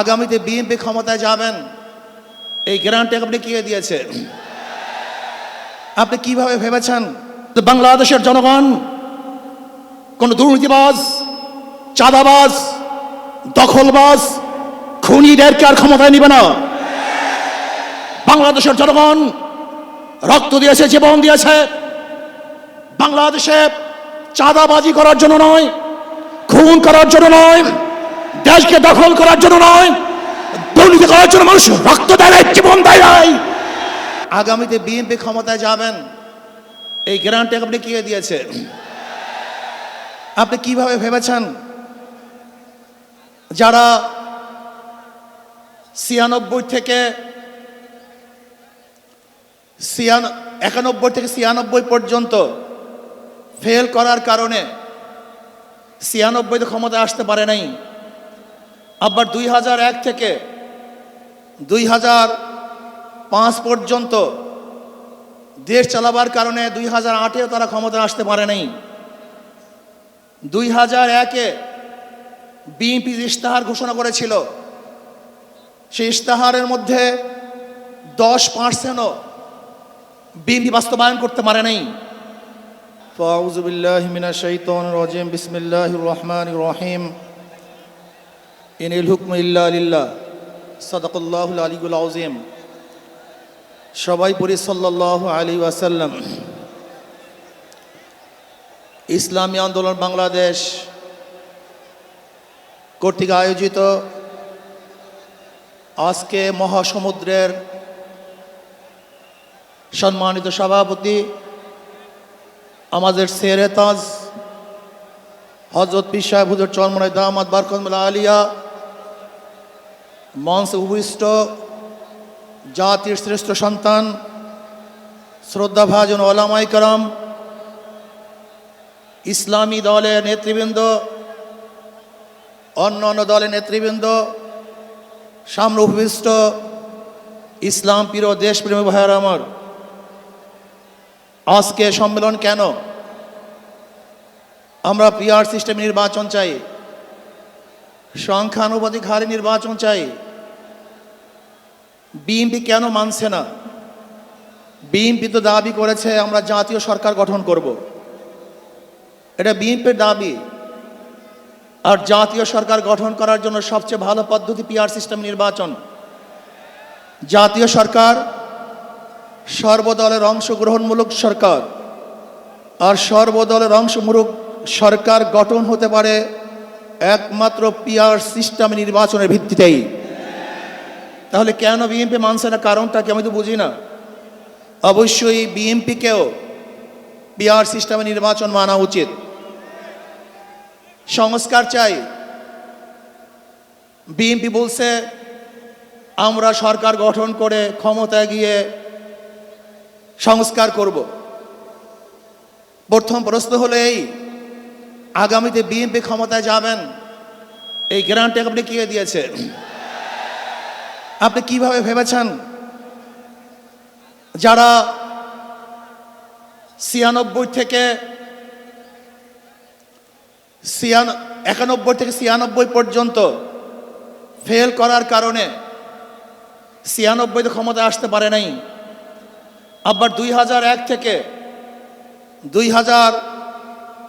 আগামীতে বিএনপি ক্ষমতায় যাবেন। এই গ্যারান্টি আপনি কে দিয়েছে? আপনি কীভাবে ভেবেছেন? বাংলাদেশের জনগণ, কোন দুর্নীতিবাজ, চাঁদাবাজ, দখলবাজ খুনিদেরকে আর ক্ষমতায় নিবে না? বাংলাদেশের জনগণ রক্ত দিয়েছে, জীবন দিয়েছে। বাংলাদেশে চাঁদাবাজি করার জন্য নয়, খুন করার জন্য নয়। দেশকে দখল করার জন্য নয় দুর্নীতি করার জন্য মানুষ রক্ত দেয় নাই, জীবন দেয় নাই। আগামীতে বিএনপি ক্ষমতায় যাবেন। এই গ্যারান্টি আপনি কে দিয়েছে? আপনি কীভাবে ভেবেছেন? যারা ছিয়ানব্বই থেকে ছিয়ান একানব্বই থেকে ছিয়ানব্বই পর্যন্ত ফেল করার কারণে ছিয়ানব্বইতে ক্ষমতায় আসতে পারে নাই। আবার দুই হাজার এক থেকে দুই হাজার পাঁচ পর্যন্ত দেশ চালাবার কারণে দুই হাজার আটেও তারা ক্ষমতা আসতে পারে নাই। দুই হাজার একে বিএনপি ইশতাহার ঘোষণা করেছিল, সেই ইশতাহারের মধ্যে দশ পার্সেন্টও বিএনপি বাস্তবায়ন করতে পারে নাই। ফাউজুবিল্লাহ মিনা শৈতন রজিম বিসমিল্লাহ রহমান রহিম। ইনিল হুকম ইল্লা আলিল্লা আলিগুল আউজিম সবাই পরি সাল্লাহ আলী ওয়াসাল্লাম। ইসলামী আন্দোলন বাংলাদেশ কর্তৃক আয়োজিত আজকে মহাসমুদ্রের সম্মানিত সভাপতি আমাদের সেরে তাজ হজরত পিসাহ হুজর চরমনায় দামাদ বারকমুল্লা আলিয়া মঞ্চে উপবিষ্ট, জাতির শ্রেষ্ঠ সন্তান, শ্রদ্ধাভাজন ওলামাই করম, ইসলামী দলের নেতৃবৃন্দ অন্য অন্য দলের নেতৃবৃন্দ, সামনে উপবিষ্ট, ইসলাম প্রিয় দেশপ্রেমী ভাইয়ার আমার। আজকে সম্মেলন কেন? আমরা পিআর সিস্টেম নির্বাচন চাই। সংখ্যানুপাতিক হারে নির্বাচন চাই। বিএনপি কেন মানছে না? বিএনপি তো দাবি করেছে, আমরা জাতীয় সরকার গঠন করব। এটা বিএনপির দাবি। আর জাতীয় সরকার গঠন করার জন্য সবচেয়ে ভালো পদ্ধতি পিআর সিস্টেম নির্বাচন। জাতীয় সরকার সর্বদলের অংশগ্রহণমূলক সরকার। আর সর্বদলের অংশমূলক সরকার গঠন হতে পারে একমাত্র পিআর সিস্টেম নির্বাচনের ভিত্তিতেই। তাহলে কেন বিএনপি মানছে না? কারণটা কি আমি তো বুঝি না। অবশ্যই বিএনপিকেও পিআর সিস্টেমে নির্বাচন মানা উচিত। সংস্কার চাই। বিএনপি বলছে, আমরা সরকার গঠন করে ক্ষমতায় গিয়ে সংস্কার করব। প্রথম প্রশ্ন হলো এই আগামীতে বিএনপি ক্ষমতায় যাবেন। এই গ্যারান্টি আপনি কে দিয়েছে আপনি কীভাবে ভেবেছেন? যারা ছিয়ানব্বই থেকে ছিয়ান, একানব্বই থেকে ছিয়ানব্বই পর্যন্ত ফেল করার কারণে ছিয়ানব্বইতে ক্ষমতায় আসতে পারে নাই। আবার দুই হাজার এক থেকে দুই হাজার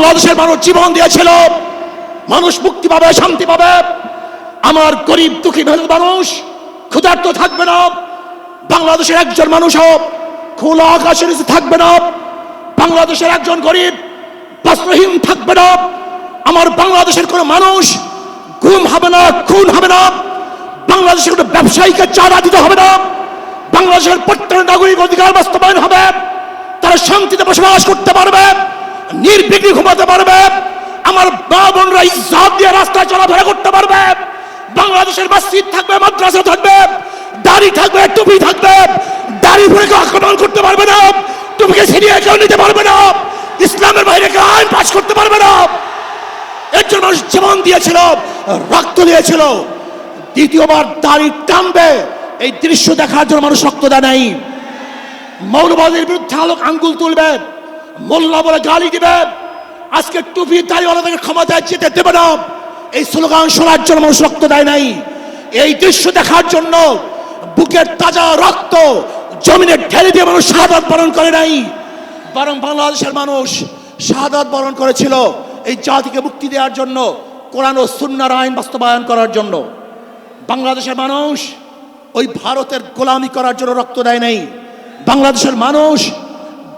বাংলাদেশের মানুষ জীবন দিয়েছিল। মানুষ মুক্তি পাবে, শান্তি পাবে। আমার গরিব, দুঃখী মানুষ ক্ষুধার্ত থাকবে না। বাংলাদেশের একজন মানুষও খোলা আকাশের নিচে থাকবে না। বাংলাদেশের একজন গরিব, বস্ত্রহীন থাকবে না। আমার বাংলাদেশের কোনো মানুষ গুম হবে না, খুন হবে না। বাংলাদেশের কোনো ব্যবসায়ীকে চাঁদা দিতে হবে না। বাংলাদেশের প্রত্যেক নাগরিক অধিকার বাস্তবায়ন হবে। তারা শান্তিতে বসবাস করতে পারবে। নির্বিঘ্নে ঘুমাতে পারবে। আমার মা বোনরা ইজ্জত দিয়ে রাস্তায় চলাফেরা করতে পারবে। বাংলাদেশের মসজিদ থাকবে, মাদ্রাসা থাকবে, দাড়ি থাকবে, টুপি থাকবে। দাড়ি ভরে কেউ আক্রমণ করতে পারবে না। টুপিকে ছিনিয়ে কেউ নিতে পারবে না। ইসলামের বাইরে কেউ আইন পাস করতে পারবে না। এর জন্য মানুষ জীবন দিয়েছিল, রক্ত দিয়েছিল। দ্বিতীয়বার দাড়ি টানবে। এই দৃশ্য দেখার জন্য মানুষ রক্ত দেয় নাই। মৌলবাদের বিরুদ্ধে আলোক আঙ্গুল তুলবে মোল্লা বলে গালি দিবে। আজকে টুপি দাড়িওয়ালাদেরকে ক্ষমতায় যেতে দেবে না। এই স্লোগান শোনার জন্য মানুষ রক্ত দেয় নাই। এই দৃশ্য দেখার জন্য বুকের তাজা রক্ত জমিনে ঢেলে দিয়ে মানুষ শাহাদাত বরণ করে নাই। বরং বাংলাদেশের মানুষ শাহাদাত বরণ করেছিল এই জাতিকে মুক্তি দেওয়ার জন্য, কোরআন ও সুন্নার আইন বাস্তবায়ন করার জন্য। বাংলাদেশের মানুষ ওই ভারতের গোলামি করার জন্য রক্ত দেয় নাই। বাংলাদেশের মানুষ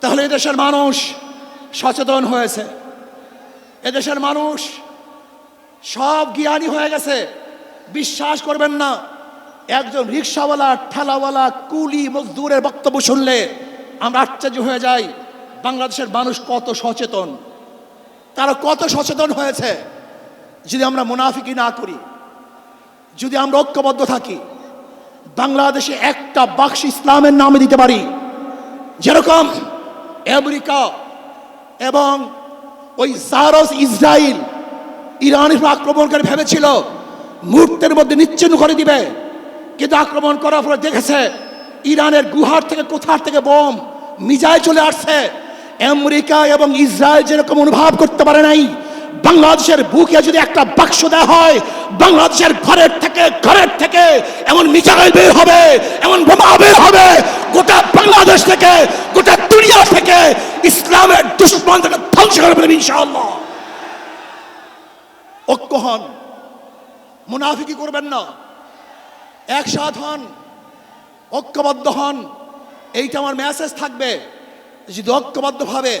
তাহলে এদেশের মানুষ সচেতন হয়েছে। এদেশের মানুষ সব জ্ঞানী হয়ে গেছে। বিশ্বাস করবেন না, একজন রিক্সাওয়ালা, ঠেলাওয়ালা, কুলি, মজদুরের বক্তব্য শুনলে আমরা আশ্চর্য হয়ে যাই, বাংলাদেশের মানুষ কত সচেতন। তারা কত সচেতন হয়েছে যদি আমরা মুনাফিকি না করি? যদি আমরা ঐক্যবদ্ধ থাকি? বাংলাদেশে একটা বাক্স ইসলামের নামে দিতে পারি? যেরকম আমেরিকা এবং ওই সারস ইসরায়েল আক্রমণকারী আক্রমণ করে ভেবেছিল মুহূর্তের মধ্যে নিচ্ছিন্ন করে দিবে। কিন্তু আক্রমণ করার পরে দেখেছে ইরানের গুহার থেকে কোথার থেকে বোম মিজাইল চলে আসছে। আমেরিকা এবং ইসরায়েল যেরকম অনুভব করতে পারে নাই বাংলাদেশের বুকে যদি একটা বাক্স দেওয়া হয়, বাংলাদেশের ঘরের থেকে ঘরের থেকে এমন মিসাইল বের হবে, এমন বোমা বের হবে, গোটা বাংলাদেশ থেকে, গোটা দুনিয়া থেকে ইসলামের দুশ্মন থেকে ধ্বংস করে ফেলবে ইনশাআল্লাহ। ঐক্য হন। মুনাফিকি করবেন না। একসাথ হন। ঐক্যবদ্ধ হন। এইটা আমার মেসেজ থাকবে। যদি ঐক্যবদ্ধভাবে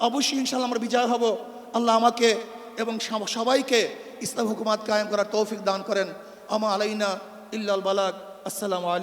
অবশ্যই ইনশাল্লাহ আমরা বিজয় হব। আল্লাহ আমাকে এবং সবাইকে ইসলাম হুকুমাত কায়েম করার তৌফিক দান করেন। আমা আলাইনা ইল্লাল বালাক। আসসালামু আলাইকুম।